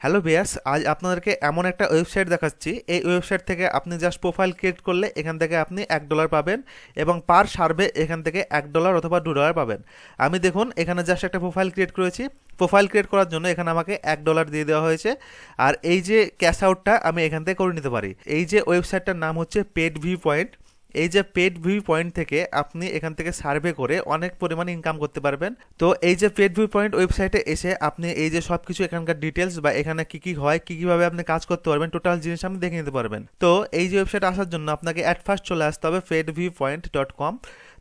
Hello বিয়াস আজ আপনাদেরকে এমন একটা ওয়েবসাইট দেখাচ্ছি। এই ওয়েবসাইট থেকে আপনি জাস্ট প্রোফাইল ক্রিয়েট করলে এখান থেকে আপনি এক ডলার পাবেন এবং পার সার্ভে এখান থেকে এক ডলার অথবা দু ডলার পাবেন। আমি দেখুন, এখানে জাস্ট একটা প্রোফাইল ক্রিয়েট করেছি। প্রোফাইল ক্রিয়েট করার জন্য এখানে আমাকে এক ডলার দিয়ে দেওয়া হয়েছে। আর এই যে ক্যাশ আউটটা আমি এখান থেকে করে নিতে পারি। এই যে ওয়েবসাইটটার নাম হচ্ছে পেড ভিউ পয়েন্ট। এই যে পেড ভিউ পয়েন্ট থেকে আপনি এখান থেকে সার্ভে করে অনেক পরিমাণে ইনকাম করতে পারবেন। তো এই যে পেড ভিউ পয়েন্ট ওয়েবসাইটে এসে আপনি এই যে সব কিছু এখানকার ডিটেলস বা এখানে কি কি হয়, কি কীভাবে আপনি কাজ করতে পারবেন টোটাল জিনিস আপনি দেখে নিতে পারবেন। তো এই যে ওয়েবসাইট আসার জন্য আপনাকে অ্যাট ফার্স্ট চলে আসতে হবে paid view point dot com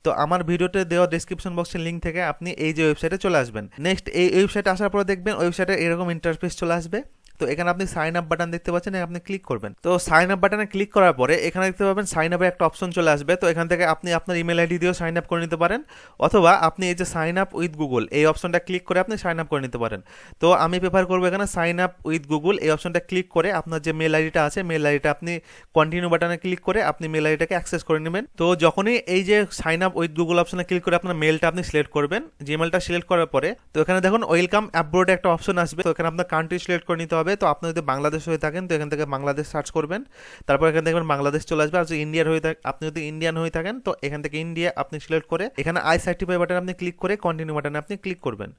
তো আমার ভিডিওতে দেওয়া ডিসক্রিপশন বক্সের লিঙ্ক থেকে আপনি এই যে ওয়েবসাইটে চলে আসবেন। নেক্সট এই ওয়েবসাইটে আসার পরে দেখবেন ওয়েবসাইটে এরকম ইন্টারফেস চলে আসবে। তো এখানে আপনি সাইন আপ বাটন দেখতে পাচ্ছেন আপনি ক্লিক করবেন। তো সাইন আপ বাটনে ক্লিক করার পরে এখানে দেখতে পাবেন সাইন আপের একটা অপশন চলে আসবে। তো এখান থেকে আপনি আপনার ইমেল আইডি দিয়েও সাইন আপ করে নিতে পারেন। অথবা আপনি এই যে সাইন আপ উইথ গুগল এই অপশনটা ক্লিক করে আপনি সাইন আপ করে নিতে পারেন। তো আমি প্রেফার করব এখানে সাইন আপ উইথ গুগল এই অপশনটা ক্লিক করে আপনার যে মেল আইডিটা আছে মেল আইডিটা আপনি কন্টিনিউ বাটনে ক্লিক করে আপনি মেল আইডিটাকে অ্যাক্সেস করে নেবেন। তো যখনই এই যে সাইন আপ উইথ গুগল অপশনে ক্লিক করে আপনার মেলটা আপনি সিলেক্ট করবেন জিমেলটা সিলেক্ট করার পরে, তো এখানে দেখুন ওয়েলকাম অ্যাব্রোড একটা অপশন আসবে। তো এখানে আপনার কান্ট্রি সিলেক্ট করে নিতে হবে। তো আপনি যদি বাংলাদেশ হয়ে থাকেন, তো এখান থেকে বাংলাদেশ সার্চ করবেন। তারপর এখান থেকে বাংলাদেশ চলে আসবে আর যদি ইন্ডিয়ার হয়ে থাকেন আপনি যদি ইন্ডিয়ান হয়ে থাকেন, তো এখান থেকে ইন্ডিয়া আপনি সিলেক্ট করে এখানে আই সার্টিফাই বাটনে আপনি ক্লিক করে কন্টিনিউ বাটনে আপনি ক্লিক করবেন।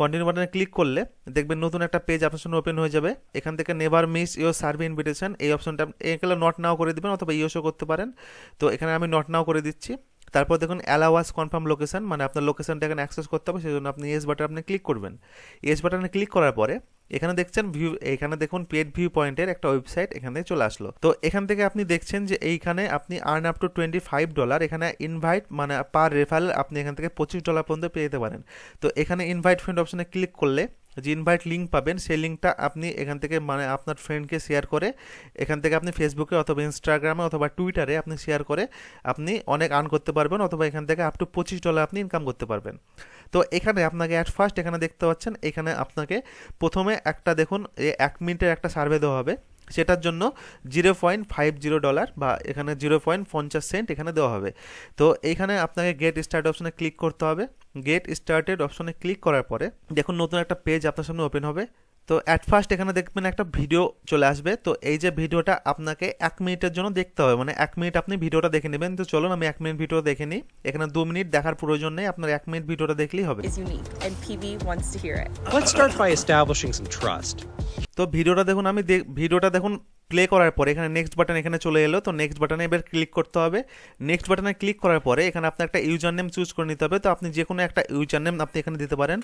কন্টিনিউ বাটনে ক্লিক করলে দেখবেন নতুন একটা পেজ আপনার সামনে ওপেন হয়ে যাবে। এখান থেকে never miss your survey invitation এই অপশনটা এখানে নট নাও করে দিবেন অথবা ইউসও করতে পারেন। তো এখানে আমি নট নাও করে দিচ্ছি। তারপর দেখুন অ্যালাওয়াস কনফার্ম লোকেশন মানে আপনার লোকেশনটা এখানে অ্যাক্সেস করতে হবে সেই জন্য আপনি এস বাটন আপনি ক্লিক করবেন। এস বাটনে ক্লিক করার পরে এখানে দেখছেন ভিউ এখানে দেখুন পেড ভিউ পয়েন্টের একটা ওয়েবসাইট এখানে চলে আসলো। তো এখান থেকে আপনি দেখছেন যে এইখানে আপনি earn up to twenty five dollar এখানে ইনভাইট মানে পার রেফারেল আপনি এখান থেকে পঁচিশ ডলার পর্যন্ত পেয়ে যেতে পারেন। তো এখানে ইনভাইট ফ্রেন্ড অপশনে ক্লিক করলে যে ইনভাইট লিঙ্ক পাবেন, সেই লিঙ্কটা আপনি এখান থেকে মানে আপনার ফ্রেন্ডকে শেয়ার করে, এখান থেকে আপনি ফেসবুকে অথবা ইনস্টাগ্রামে অথবা টুইটারে আপনি শেয়ার করে আপনি অনেক আর্ন করতে পারবেন অথবা এখান থেকে আপ টু পঁচিশ ডলার আপনি ইনকাম করতে পারবেন। তো এখানে আপনাকে অ্যাট ফার্স্ট এখানে দেখতে পাচ্ছেন, এখানে আপনাকে প্রথমে একটা দেখুন এক মিনিটের একটা সার্ভে দেওয়া হবে। সেটার জন্য zero point five zero dollar বা এখানে জিরো পয়েন্ট পঞ্চাশ সেন্ট এখানে দেওয়া হবে। তো এইখানে আপনাকে গেট স্টার্ট অপশনে ক্লিক করতে হবে। গেট স্টার্টেড অপশনে ক্লিক করার পরে দেখুন নতুন একটা পেজ আপনার সামনে ওপেন হবে। তো অ্যাট ফার্স্ট এখানে দেখবেন একটা ভিডিও চলে আসবে। তো এই যে ভিডিওটা আপনাকে এক মিনিটের জন্য দেখতে হবে। মানে এক মিনিট আপনি ভিডিওটা দেখে নেবেন। তো চলুন আমি এক মিনিট ভিডিও দেখে নিই। এখানে দু মিনিট দেখার প্রয়োজন নেই। আপনার এক মিনিট ভিডিওটা দেখলেই হবে. তো ভিডিওটা দেখুন আমি দেখ- ভিডিওটা দেখুন প্লে করার পরে এখানে নেক্সট বাটন এখানে চলে এলো, তো নেক্সট বাটনে এবার ক্লিক করতে হবে। নেক্সট বাটনে ক্লিক করার পরে এখানে আপনার একটা ইউজার নেম চুজ করে নিতে হবে। তো আপনি যে কোনো একটা ইউজার নেম আপনি এখানে দিতে পারেন।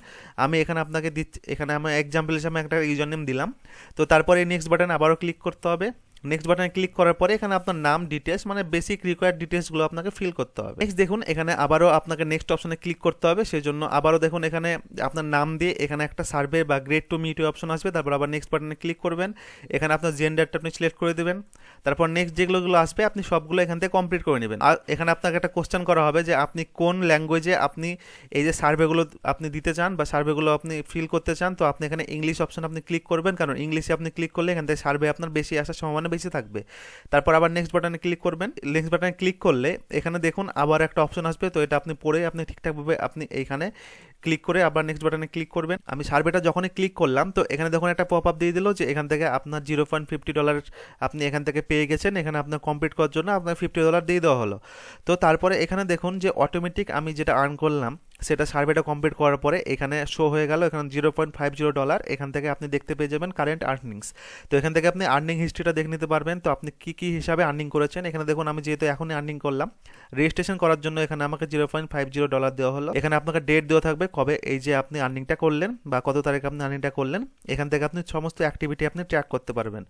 আমি এখানে আপনাকে দিচ্ছি, এখানে আমি এক্সাম্পল হিসাবে একটা ইউজার নেম দিলাম। তো তারপরে নেক্সট বাটনে আবারও ক্লিক করতে হবে। নেক্সট বাটনে ক্লিক করার পরে এখানে আপনার নাম ডিটেলস মানে বেসিক রিকোয়ার্ড ডিটেলসগুলো আপনাকে ফিল করতে হবে। নেক্সট দেখুন, এখানে আবারও আপনাকে নেক্সট অপশনে ক্লিক করতে হবে সেই জন্য আবারও দেখুন এখানে আপনার নাম দিয়ে এখানে একটা সার্ভে বা গ্রেড টু মিট অপশন আসবে, তারপর আবার নেক্সট বাটনে ক্লিক করবেন। এখানে আপনার জেন্ডারটা আপনি সিলেক্ট করে দেবেন। তারপর নেক্সট যেগুলোগুলো আসবে, আপনি সবগুলো এখান থেকে কমপ্লিট করে নেবেন। আর এখানে আপনাকে একটা কোশ্চেন করা হবে যে আপনি কোন ল্যাঙ্গুয়েজে আপনি এই যে সার্ভেগুলো আপনি দিতে চান বা সার্ভেগুলো আপনি ফিল করতে চান, তো আপনি এখানে ইংলিশ অপশন আপনি ক্লিক করবেন। কারণ ইংলিশে আপনি ক্লিক করলে এখান থেকে সার্ভে আপনার বেশি আসার সম্ভাবনা বেশি থাকবে। তারপর আবার নেক্সট বাটনে ক্লিক করবেন। নেক্সট বাটনে ক্লিক করলে এখানে দেখুন আবার একটা অপশন আসবে। তো এটা আপনি পড়ে আপনি ঠিকঠাকভাবে আপনি এইখানে ক্লিক করে আবার নেক্সট বাটনে ক্লিক করবেন। আমি সার্ভেটা যখনই ক্লিক করলাম, তো এখানে দেখুন একটা পপ আপ দিয়ে দিল যে এখান থেকে আপনার জিরো পয়েন্ট ফিফটি ডলার আপনি এখান থেকে পেয়ে গেছেন, এখানে আপনার কমপ্লিট করার জন্য আপনার ফিফটি ডলার দিয়ে দেওয়া হলো। তো তারপরে এখানে দেখুন যে অটোমেটিক আমি যেটা আর্ন করলাম, সেটা সার্ভেটা কমপ্লিট করার পরে এখানে শো হয়ে গেল, এখানে zero point five zero dollar এখান থেকে আপনি দেখতে পেয়ে যাবেন কারেন্ট আর্নিংস তো এখান থেকে আপনি আর্নিং হিস্ট্রিটা দেখে নিতে পারবেন। তো আপনি কী কী হিসাবে আর্নিং করেছেন, এখানে দেখুন আমি যেহেতু এখনই আর্নিং করলাম রেজিস্ট্রেশন করার জন্য এখানে আমাকে zero point five zero dollar দেওয়া হলো। এখানে আপনাকে ডেট দেওয়া থাকবে কবে এই যে আপনি আর্নিংটা করলেন বা কত তারিখে আপনি আর্নিংটা করলেন, এখান থেকে আপনি সমস্ত অ্যাক্টিভিটি আপনি ট্র্যাক করতে পারবেন।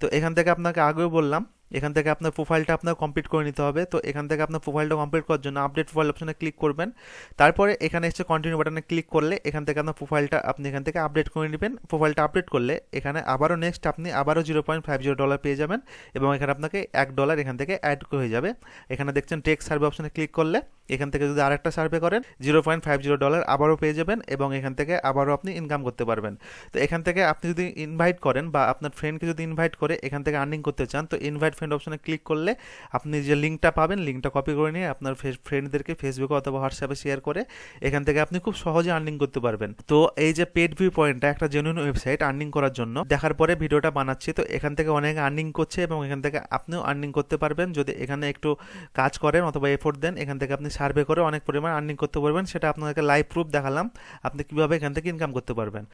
তো এখান থেকে আপনাকে আগেও বললাম এখান থেকে আপনার প্রোফাইলটা আপনার কমপ্লিট করে নিতে হবে। তো এখান থেকে আপনার প্রোফাইলটা কমপ্লিট করার জন্য আপডেট প্রোফাইল অপশানে ক্লিক করবেন। তারপরে এখানে এসে কন্টিনিউ বাটনে ক্লিক করলে এখান থেকে আপনার প্রোফাইলটা আপনি এখান থেকে আপডেট করে নেবেন। প্রোফাইলটা আপডেট করলে এখানে আবারও নেক্সট আপনি আবারও zero point five zero dollar পেয়ে যাবেন এবং এখানে আপনাকে এক ডলার এখান থেকে অ্যাড হয়ে যাবে। এখানে দেখছেন টেক সার্ভে অপশানে ক্লিক করলে এখান থেকে যদি আরেকটা সার্ভে করেন zero point five zero dollar আবারও পেয়ে যাবেন এবং এখান থেকে আবারও আপনি ইনকাম করতে পারবেন। তো এখান থেকে আপনি যদি ইনভাইট করেন বা আপনার ফ্রেন্ডকে যদি ইনভাইট করে এখান থেকে আর্নিং করতে চান, তো ইনভাইট ফ্রেন্ড অপশনে ক্লিক করলে আপনি যে লিঙ্কটা পাবেন লিঙ্কটা কপি করে নিয়ে আপনার ফ্রেন্ডদেরকে ফেসবুকে অথবা হোয়াটসঅ্যাপে শেয়ার করে এখান থেকে আপনি খুব সহজে আর্নিং করতে পারবেন। তো এই যে পেড ভিউ পয়েন্টটা একটা জেনুইন ওয়েবসাইট আর্নিং করার জন্য, দেখার পরে ভিডিওটা বানাচ্ছি। তো এখান থেকে অনেক আর্নিং করছে এবং এখান থেকে আপনিও আর্নিং করতে পারবেন। যদি এখানে একটু কাজ করেন অথবা এফোর্ট দেন, এখান থেকে আপনি সার্ভে করে অনেক পরিমাণ আর্নিং করতে পারবেন। সেটা আপনাদেরকে লাইভ প্রুফ দেখালাম। আপনি কীভাবে এখান থেকে ইনকাম করতে পারবেন।